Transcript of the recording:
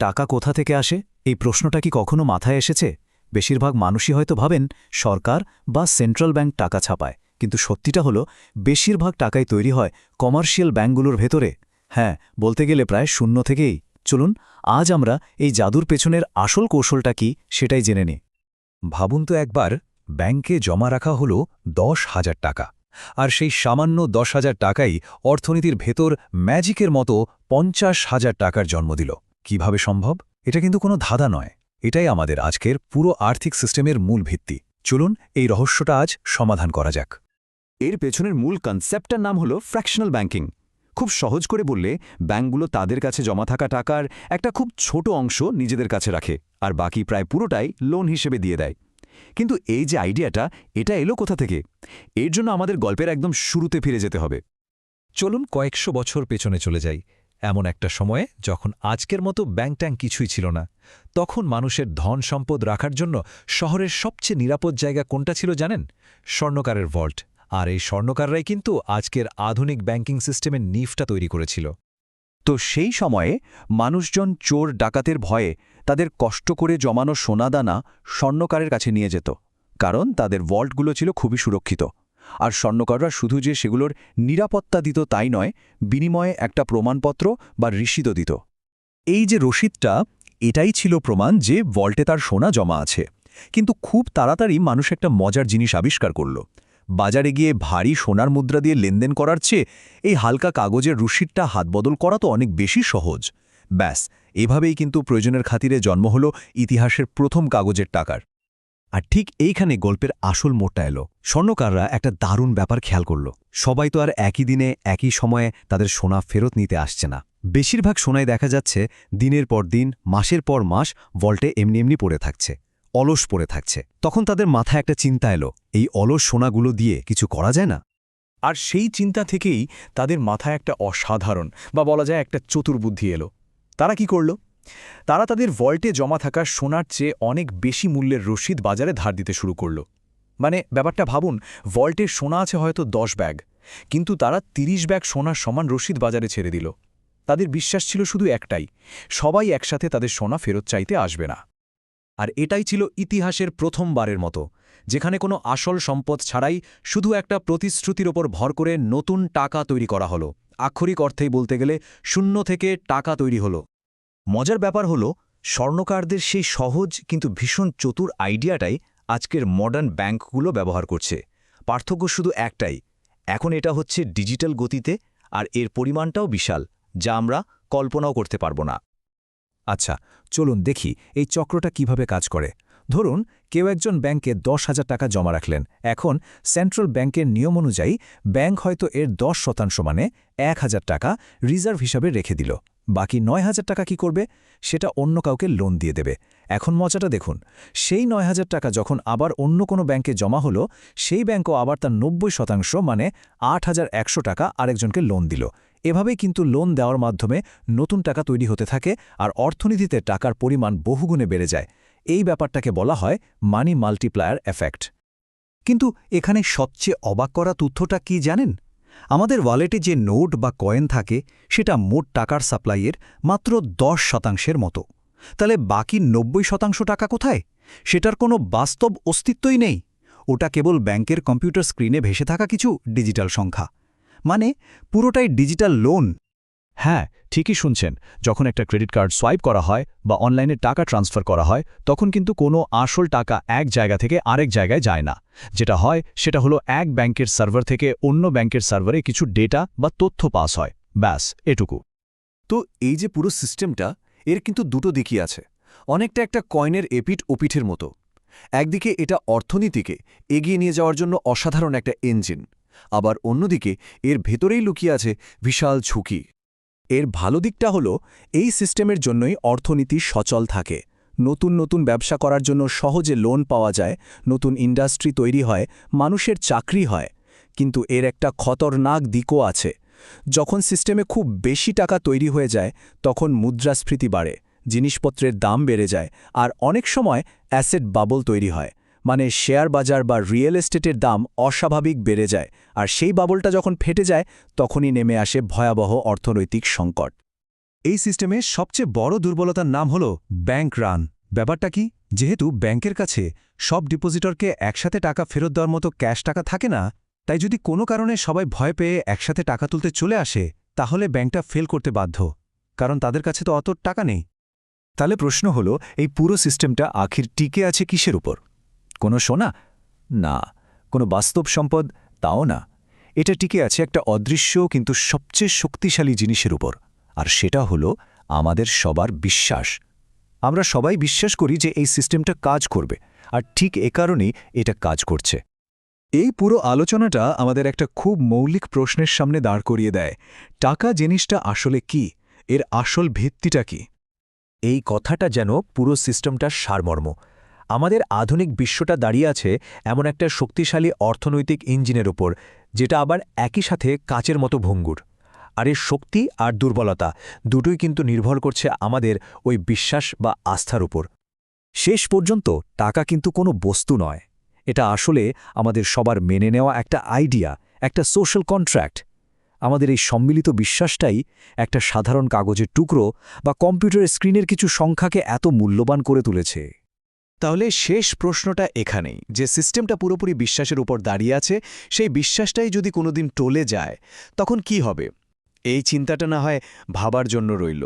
টাকা কোথা থেকে আসে? এই প্রশ্নটা কি কখনো মাথায় এসেছে? বেশিরভাগ মানুষই হয়তো ভাবেন সরকার বা সেন্ট্রাল ব্যাংক টাকা ছাপায়, কিন্তু সত্যিটা হলো বেশিরভাগ টাকাই তৈরি হয় কমার্শিয়াল ব্যাংকগুলোর ভেতরে। হ্যাঁ বলতে গেলে প্রায় শূন্য থেকেই। চলুন, আজ আমরা এই জাদুর পেছনের আসল কৌশলটা কি সেটাই জেনে নিই। ভাবুন তো একবার, ব্যাংকে জমা রাখা হল দশ হাজার টাকা, আর সেই সামান্য দশ হাজার টাকাই অর্থনীতির ভেতর ম্যাজিকের মতো পঞ্চাশ হাজার টাকার জন্ম দিল। কীভাবে সম্ভব? এটা কিন্তু কোনো ধাঁধা নয়। এটাই আমাদের আজকের পুরো আর্থিক সিস্টেমের মূল ভিত্তি। চলুন এই রহস্যটা আজ সমাধান করা যাক। এর পেছনের মূল কনসেপ্টটার নাম হলো ফ্র্যাকশনাল ব্যাংকিং খুব সহজ করে বললে ব্যাংকগুলো তাদের কাছে জমা থাকা টাকার একটা খুব ছোট অংশ নিজেদের কাছে রাখে আর বাকি প্রায় পুরোটাই লোন হিসেবে দিয়ে দেয়। কিন্তু এই যে আইডিয়াটা এটা এলো কোথা থেকে? এর জন্য আমাদের গল্পের একদম শুরুতে ফিরে যেতে হবে। চলুন কয়েকশো বছর পেছনে চলে যাই। এমন একটা সময়ে যখন আজকের মতো ব্যাংক ট্যাঙ্ক কিছুই ছিল না, তখন মানুষের ধন সম্পদ রাখার জন্য শহরের সবচেয়ে নিরাপদ জায়গা কোনটা ছিল জানেন? স্বর্ণকারের ভল্ট। আর এই স্বর্ণকাররাই কিন্তু আজকের আধুনিক ব্যাংকিং সিস্টেমের নিফটা তৈরি করেছিল। তো সেই সময়ে মানুষজন চোর ডাকাতের ভয়ে তাদের কষ্ট করে জমানো সোনাদানা স্বর্ণকারের কাছে নিয়ে যেত। কারণ তাদের ভল্টগুলো ছিল খুবই সুরক্ষিত। আর স্বর্ণকাররা শুধু যে সেগুলোর নিরাপত্তা দিত তাই নয়, বিনিময়ে একটা প্রমাণপত্র বা ঋষিদও দিত। এই যে রসিদটা, এটাই ছিল প্রমাণ যে ভল্টে তার সোনা জমা আছে। কিন্তু খুব তাড়াতাড়ি মানুষ একটা মজার জিনিস আবিষ্কার করল। বাজারে গিয়ে ভারী সোনার মুদ্রা দিয়ে লেনদেন করার চেয়ে এই হালকা কাগজের রসিদটা হাতবদল করা তো অনেক বেশি সহজ। ব্যাস, এভাবেই কিন্তু প্রয়োজনের খাতিরে জন্ম হল ইতিহাসের প্রথম কাগজের টাকার। আর ঠিক এইখানে গল্পের আসল মোড়টা এলো। স্বর্ণকাররা একটা দারুণ ব্যাপার খেয়াল করল। সবাই তো আর একই দিনে, একই সময়ে তাদের সোনা ফেরত নিতে আসছে না। বেশিরভাগ সোনায় দেখা যাচ্ছে দিনের পর দিন, মাসের পর মাস ভল্টে এমনি এমনি পড়ে থাকছে, অলস পড়ে থাকছে। তখন তাদের মাথায় একটা চিন্তা এলো, এই অলস সোনাগুলো দিয়ে কিছু করা যায় না? আর সেই চিন্তা থেকেই তাদের মাথায় একটা অসাধারণ বা বলা যায় একটা চতুর্বুদ্ধি এলো। তারা কি করল? তারা তাদের ভল্টে জমা থাকা সোনার চেয়ে অনেক বেশি মূল্যের রসিদ বাজারে ধার দিতে শুরু করল। মানে ব্যাপারটা ভাবুন, ভল্টের সোনা আছে হয়তো দশ ব্যাগ, কিন্তু তারা ৩০ ব্যাগ সোনার সমান রসিদ বাজারে ছেড়ে দিল। তাদের বিশ্বাস ছিল শুধু একটাই, সবাই একসাথে তাদের সোনা ফেরত চাইতে আসবে না। আর এটাই ছিল ইতিহাসের প্রথমবারের মতো, যেখানে কোনো আসল সম্পদ ছাড়াই শুধু একটা প্রতিশ্রুতির ওপর ভর করে নতুন টাকা তৈরি করা হলো। আক্ষরিক অর্থেই বলতে গেলে, শূন্য থেকে টাকা তৈরি হলো। মজার ব্যাপার হলো, স্বর্ণকারদের সেই সহজ কিন্তু ভীষণ চতুর আইডিয়াটাই আজকের মডার্ন ব্যাংকগুলো ব্যবহার করছে। পার্থক্য শুধু একটাই, এখন এটা হচ্ছে ডিজিটাল গতিতে আর এর পরিমাণটাও বিশাল, যা আমরা কল্পনাও করতে পারব না। আচ্ছা চলুন দেখি এই চক্রটা কীভাবে কাজ করে। ধরুন, কেউ একজন ব্যাংকে দশ হাজার টাকা জমা রাখলেন, এখন সেন্ট্রাল ব্যাংকের নিয়ম অনুযায়ী ব্যাংক হয়তো এর দশ শতাংশ মানে এক হাজার টাকা রিজার্ভ হিসাবে রেখে দিল। বাকি নয় হাজার টাকা কি করবে? সেটা অন্য কাউকে লোন দিয়ে দেবে। এখন মজাটা দেখুন, সেই নয় হাজার টাকা যখন আবার অন্য কোনো ব্যাংকে জমা হলো, সেই ব্যাংকও আবার তার নব্বই শতাংশ মানে আট হাজার একশো টাকা আরেকজনকে লোন দিল। এভাবেই কিন্তু লোন দেওয়ার মাধ্যমে নতুন টাকা তৈরি হতে থাকে আর অর্থনীতিতে টাকার পরিমাণ বহুগুণে বেড়ে যায়। এই ব্যাপারটাকে বলা হয় মানি মাল্টিপ্লায়ার এফেক্ট। কিন্তু এখানে সবচেয়ে অবাক করা তথ্যটা কি জানেন? আমাদের ওয়ালেটে যে নোট বা কয়েন থাকে, সেটা মোট টাকার সাপ্লাইয়ের মাত্র দশ শতাংশের মতো। তাহলে বাকি নব্বই শতাংশ টাকা কোথায়? সেটার কোনো বাস্তব অস্তিত্বই নেই। ওটা কেবল ব্যাংকের কম্পিউটার স্ক্রিনে ভেসে থাকা কিছু ডিজিটাল সংখ্যা। মানে পুরোটাই ডিজিটাল লোন। হ্যাঁ ঠিকই শুনছেন। যখন একটা ক্রেডিট কার্ড সোয়াইপ করা হয় বা অনলাইনে টাকা ট্রান্সফার করা হয়, তখন কিন্তু কোনো আসল টাকা এক জায়গা থেকে আরেক জায়গায় যায় না। যেটা হয়, সেটা হলো এক ব্যাংকের সার্ভার থেকে অন্য ব্যাংকের সার্ভারে কিছু ডেটা বা তথ্য পাস হয়। ব্যাস, এটুকু। তো এই যে পুরো সিস্টেমটা, এর কিন্তু দুটো দিকই আছে। অনেকটা একটা কয়েনের এপিট ওপিঠের মতো। একদিকে এটা অর্থনীতিকে এগিয়ে নিয়ে যাওয়ার জন্য অসাধারণ একটা ইঞ্জিন আবার অন্যদিকে এর ভেতরেই লুকিয়ে আছে বিশাল ঝুঁকি। এর ভালো দিকটা হল, এই সিস্টেমের জন্যই অর্থনীতি সচল থাকে। নতুন নতুন ব্যবসা করার জন্য সহজে লোন পাওয়া যায়, নতুন ইন্ডাস্ট্রি তৈরি হয়, মানুষের চাকরি হয়। কিন্তু এর একটা খতরনাক দিকও আছে। যখন সিস্টেমে খুব বেশি টাকা তৈরি হয়ে যায়, তখন মুদ্রাস্ফীতি বাড়ে, জিনিসপত্রের দাম বেড়ে যায়, আর অনেক সময় অ্যাসেট বাবল তৈরি হয়। মানে শেয়ার বাজার বা রিয়েল এস্টেটের দাম অস্বাভাবিক বেড়ে যায়, আর সেই বাবলটা যখন ফেটে যায়, তখনই নেমে আসে ভয়াবহ অর্থনৈতিক সংকট। এই সিস্টেমে সবচেয়ে বড় দুর্বলতার নাম হল ব্যাংক রান। ব্যাপারটা কি? যেহেতু ব্যাংকের কাছে সব ডিপোজিটরকে একসাথে টাকা ফেরত দেওয়ার মতো ক্যাশ টাকা থাকে না, তাই যদি কোনো কারণে সবাই ভয় পেয়ে একসাথে টাকা তুলতে চলে আসে, তাহলে ব্যাংকটা ফেল করতে বাধ্য, কারণ তাদের কাছে তো অত টাকা নেই। তাহলে প্রশ্ন হলো, এই পুরো সিস্টেমটা আখির টিকে আছে কিসের উপর? কোনো সোনা? না। কোনো বাস্তব সম্পদ? তাও না। এটা টিকে আছে একটা অদৃশ্য কিন্তু সবচেয়ে শক্তিশালী জিনিসের উপর। আর সেটা হলো আমাদের সবার বিশ্বাস। আমরা সবাই বিশ্বাস করি যে এই সিস্টেমটা কাজ করবে। আর ঠিক এ কারণেই এটা কাজ করছে। এই পুরো আলোচনাটা আমাদের একটা খুব মৌলিক প্রশ্নের সামনে দাঁড় করিয়ে দেয়। টাকা জিনিসটা আসলে কি? এর আসল ভিত্তিটা কি? এই কথাটা যেন পুরো সিস্টেমটার সারমর্ম। আমাদের আধুনিক বিশ্বটা দাঁড়িয়ে আছে এমন একটা শক্তিশালী অর্থনৈতিক ইঞ্জিনের ওপর যেটা আবার একই সাথে কাচের মতো ভঙ্গুর। আর এর শক্তি আর দুর্বলতা দুটোই কিন্তু নির্ভর করছে আমাদের ওই বিশ্বাস বা আস্থার উপর। শেষ পর্যন্ত টাকা কিন্তু কোনো বস্তু নয়। এটা আসলে আমাদের সবার মেনে নেওয়া একটা আইডিয়া, একটা সোশ্যাল কন্ট্র্যাক্ট আমাদের এই সম্মিলিত বিশ্বাসটাই একটা সাধারণ কাগজের টুকরো বা কম্পিউটারের স্ক্রিনের কিছু সংখ্যাকে এত মূল্যবান করে তুলেছে। তাহলে শেষ প্রশ্নটা এখানেই। যে সিস্টেমটা পুরোপুরি বিশ্বাসের উপর দাঁড়িয়ে আছে, সেই বিশ্বাসটাই যদি কোনোদিন টলে যায়, তখন কি হবে? এই চিন্তাটা না হয় ভাবার জন্য রইল।